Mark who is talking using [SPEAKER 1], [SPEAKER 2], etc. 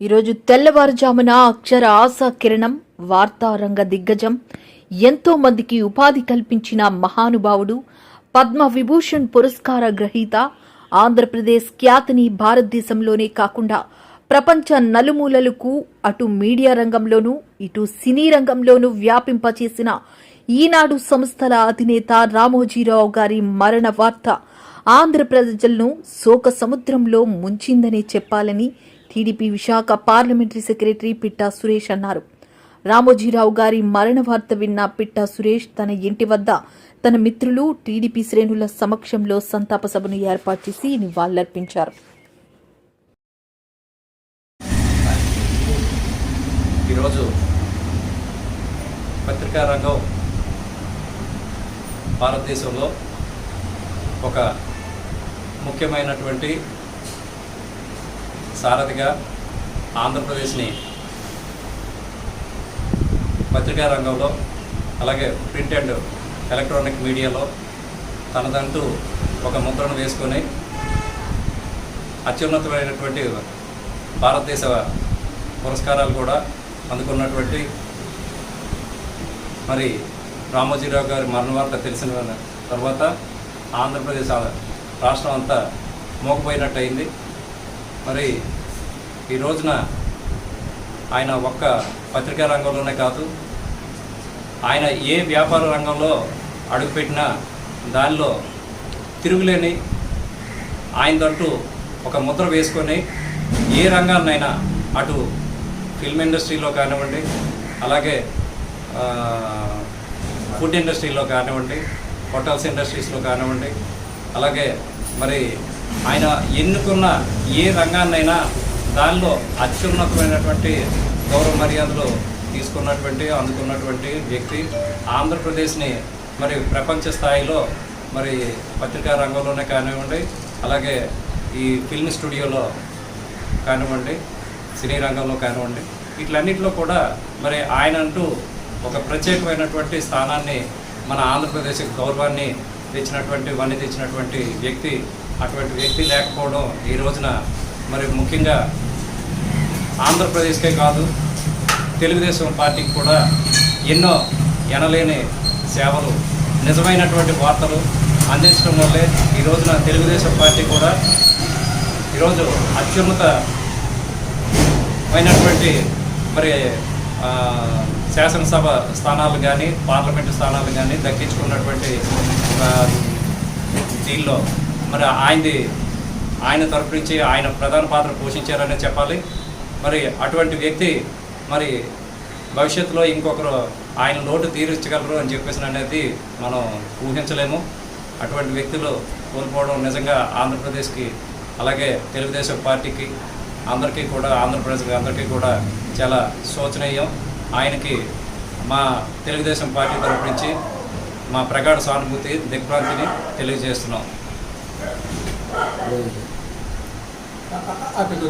[SPEAKER 1] ఈరోజు తెల్లవారుజామున అక్షర ఆశా కిరణం వార్తారంగ దిగ్గజం. ఎంతో మందికి ఉపాధి కల్పించిన మహానుభావుడు పద్మ విభూషణ్ పురస్కార గ్రహీత ఆంధ్రప్రదేశ్ ఖ్యాతిని భారతదేశంలోనే కాకుండా ప్రపంచ నలుమూలలకు అటు మీడియా రంగంలోనూ ఇటు సినీ రంగంలోనూ వ్యాపింపచేసిన ఈనాడు సంస్థల అధినేత రామోజీరావు గారి మరణ వార్త ఆంధ్ర ప్రజలను శోక సముద్రంలో ముంచిందనే చెప్పాలని TDP Visakha parliamentary secretary Pitta Suresh అన్నారు. రామోజీరావు గారి మరణ వార్త విన్న పిట్టా సురేష్ తన ఇంటి వద్ద తన మిత్రులు టీడీపీ శ్రేణుల సమక్షంలో సంతాప సభను ఏర్పాటు చేసి నివాళులర్పించారు.
[SPEAKER 2] ఈరోజు పత్రికా రంగం భారతదేశంలో ఒక ముఖ్యమైనటువంటి సారథిగా ఆంధ్రప్రదేశ్ని పత్రికా రంగంలో అలాగే ప్రింట్ అండ్ ఎలక్ట్రానిక్ మీడియాలో తనదంటూ ఒక ముద్రను వేసుకొని అత్యున్నతమైనటువంటి భారతదేశ పురస్కారాలు కూడా అందుకున్నటువంటి మరి రామోజీరావు గారి మరణ వార్త తెలిసిన తర్వాత ఆంధ్రప్రదేశ్ రాష్ట్రం అంతా మోకపోయినట్టు అయింది మరి ఈ రోజున ఆయన ఒక్క పత్రికా రంగంలోనే కాదు ఆయన ఏ వ్యాపార రంగంలో అడుగుపెట్టినా దానిలో తిరుగులేని ఆయనదంటూ ఒక ముద్ర వేసుకొని ఏ రంగాన్నైనా అటు ఫిల్మ్ ఇండస్ట్రీలో కానివ్వండి అలాగే ఫుడ్ ఇండస్ట్రీలో కానివ్వండి హోటల్స్ ఇండస్ట్రీస్లో కానివ్వండి అలాగే మరి ఆయన ఎన్నుకున్న ఏ రంగాన్నైనా దానిలో అత్యున్నతమైనటువంటి గౌరవ మర్యాదలు తీసుకున్నటువంటి అందుకున్నటువంటి వ్యక్తి. ఆంధ్రప్రదేశ్ని మరి ప్రపంచ స్థాయిలో మరి పత్రికా రంగంలోనే కానివ్వండి అలాగే ఈ ఫిల్మ్ స్టూడియోలో కానివ్వండి సినీ రంగంలో కానివ్వండి వీటిలన్నింటిలో కూడా మరి ఆయన అంటూ ఒక ప్రత్యేకమైనటువంటి స్థానాన్ని మన ఆంధ్రప్రదేశ్ గౌరవాన్ని తెచ్చినటువంటి వన్ని తెచ్చినటువంటి వ్యక్తి అటువంటి వ్యక్తి లేకపోవడం ఈ రోజున మరి ముఖ్యంగా ఆంధ్రప్రదేశ్కే కాదు తెలుగుదేశం పార్టీకి కూడా ఎన్నో ఎనలేని సేవలు నిజమైనటువంటి వార్తలు అందించడం వల్లే ఈ రోజున తెలుగుదేశం పార్టీ కూడా ఈరోజు అత్యున్నతమైనటువంటి మరి శాసనసభ స్థానాలు కానీ పార్లమెంటు స్థానాలు కానీ దక్కించుకున్నటువంటి దీనిలో మరి ఆయనది ఆయన తరపు నుంచి ఆయన ప్రధాన పాత్ర పోషించారనే చెప్పాలి. మరి అటువంటి వ్యక్తి మరి భవిష్యత్తులో ఇంకొకరు ఆయన లోటు తీర్చగలరు అని చెప్పేసి అనేది మనం ఊహించలేము. అటువంటి వ్యక్తులు కోల్పోవడం నిజంగా ఆంధ్రప్రదేశ్కి అలాగే తెలుగుదేశం పార్టీకి అందరికీ కూడా ఆంధ్రప్రదేశ్కి అందరికీ కూడా చాలా శోచనీయం. ఆయనకి మా తెలుగుదేశం పార్టీ తరపు నుంచి మా ప్రగాఢ సానుభూతి దిగ్భ్రాంతిని తెలియజేస్తున్నాం.
[SPEAKER 3] Apa itu?